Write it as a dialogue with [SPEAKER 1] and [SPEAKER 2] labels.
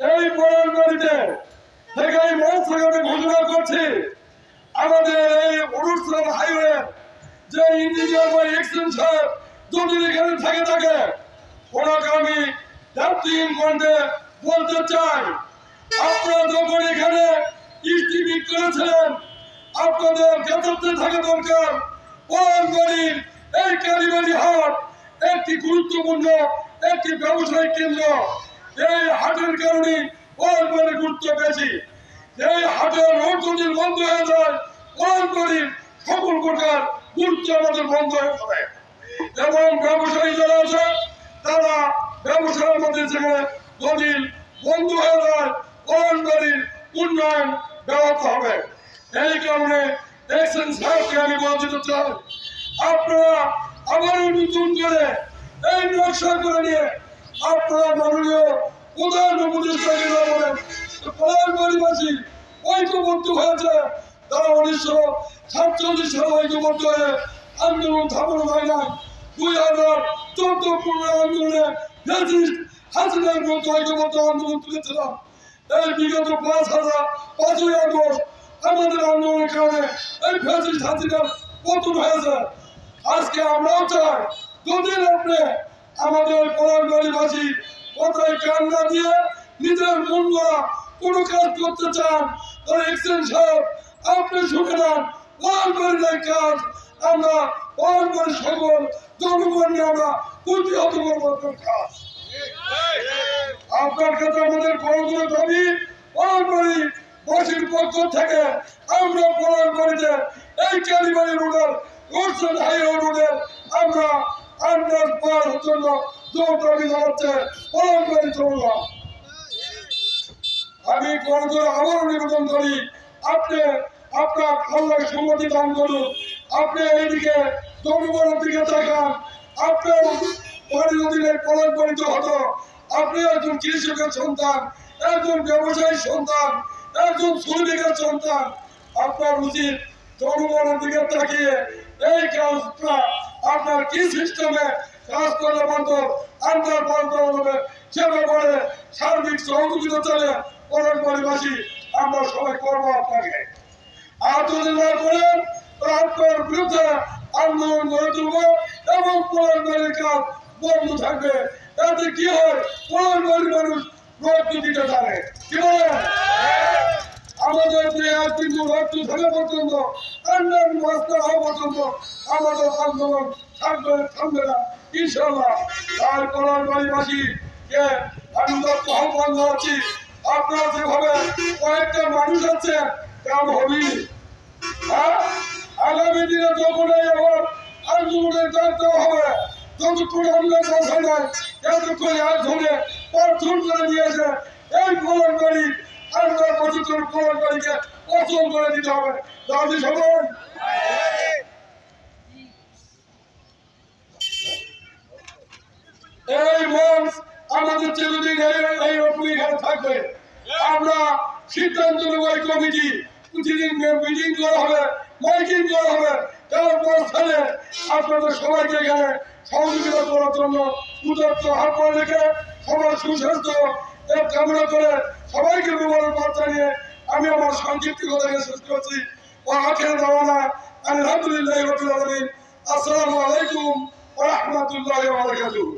[SPEAKER 1] এই বাড়িতে থেকে এই মঞ্চ আমি ঘোষণা করছি, আমাদের এই অনুষ্ঠান হাইওয়ে যে ইঞ্জিনিয়ার বা এক্সটেনশন যদি এখানে থেকে থাকে, ওনাকে আমি জাতীয় কণ্ঠে বলতে চাই। আপনারা যখন এখানে ইস্টিমিট করেছিলেন, আপনাদের যথার্থে থাকা দরকার। পরম্পরিক এই কালীবাড়ি হাট একটি গুরুত্বপূর্ণ, একটি ব্যবসায়িক কেন্দ্র। এই হাটের কারণে পরম্পরিক গুরুত্ব বেশি? এই হাটের যদি বন্ধ হয়ে যায় পরম্পরিক সকল প্রকার গুরুত্ব আমাদের বন্ধ হয়ে যাবে এবং ব্যবসায়ী যারা আছে, তারা ব্যবসার মধ্যে সেখানে দলিল বন্ধ হয়ে যায় পরম্পরিক উন্নয়ন ব্যাহত হবে? এই কারণে এক্সেন সাহেবকে আমি বলতে চাই, আপনারা আবারও নতুন করে এই নকশা করে নিয়ে আপনারা মাননীয় প্রধান উপদেষ্টাকে বলেন, প্রধান পরিবাসী ঐক্যবদ্ধ হয়েছে। তারা উনিশশো সাতচল্লিশ সালে ঐক্যবদ্ধ হয়ে আন্দোলন থামানো হয় না দুই হাজার চোদ্দ পনেরো আন্দোলনে হাসিনার মতো ঐক্যবদ্ধ আন্দোলন তুলেছিলাম। এই বিগত পাঁচ হাজার পাঁচই আগস্ট আমাদের আন্দোলনের কারণে এই ফ্যাসিস্ট হাসিনার পতন হয়েছে। আজকে আমরাও চাই, যদি আপনি আমাদের পরাণবাড়িবাসী কোথায় কান না দিয়ে নিজের মন কোনো কাজ করতে চান, তাহলে এক্সচেঞ্জ সাহেব, আপনি শুনে নেন পরাণবাড়ির কাজ, আমরা পরাণবাড়ির সকল জনগণ নিয়ে আমরা প্রতিহত করব কাজ। আপনার কাছে আমাদের বড়গুলো দাবি পরাণবাড়ি বসির পক্ষ থেকে আমরা পরাণবাড়িতে এই ক্যালিবারি রোডের রোডের আমরা আন্দাজ পাওয়ার জন্য দাবি জানাচ্ছে পরাণবাড়ি চললাম আমি করজোর আবারও নিবেদন করি, আপনি, আপনার আল্লাহকে সম্মতি দান করুন। আপনি এইদিকে জনগণের দিকে তাকান। আপনার অধীনে পলন পরিত হতো আপনি একজন কৃষকের সন্তান, একজন ব্যবসায়ী সন্তান, একজন শ্রমিকের সন্তান। আপনার উচিত জনগণের দিকে তাকিয়ে এই কাজটা আপনার কি সিস্টেমে কাজ করলে পারতো আন্ডার করা সে ব্যাপারে সার্বিক সহযোগিতা চলে পরিবাসী আমরা সবাই করব আপনাকে। আর যদি না করেন আপনার বিরুদ্ধে আন্দোলন গড়ে তুলবো এবং পরের বাড়ির কাজ বন্ধ থাকবে। এতে কি হয়? পরের বাড়ির মানুষ রক্ত দিতে জানে। কি বলেন? আমাদের দেহ কিন্তু রক্ত থাকা পর্যন্ত, আন্ডার মাস্টার হওয়া পর্যন্ত আমাদের আন্দোলন থাকবে থামবে না। ইনশাল্লাহ তার করার বাড়িবাসীকে আমি লক্ষ্য আহ্বান জানাচ্ছি আপনারা যেভাবে কয়েকটা মানুষ আছে কাম হবি। হ্যাঁ? আগামী দিনে যখন এই আবার আন্দোলনের দায়িত্ব হবে যতক্ষণ আমরা কথা নয় এতক্ষণ এক ধরে পার্থন করে দিয়েছে এই ফলন বাড়ি করে দিতে হবে। এই মঞ্চ আমাদের চিরদিন এই এখানে থাকবে। আমরা সিদ্ধান্ত নেব এই কমিটি প্রতিদিন মিটিং হবে মাইকিং করা হবে সবাইকে এখানে সহযোগিতা জন্য উদার্ত আহ্বান রেখে সবার সুস্বাস্থ্য এর কামনা সবাইকে নিয়ে আমি আমার সংক্ষিপ্ত কথাকে করছি। ও আখের রওনা আলহামদুলিল্লাহ আলমিন। আসসালামু আলাইকুম ওয়া রাহমাতুল্লাহি ওয়া বারাকাতুহু।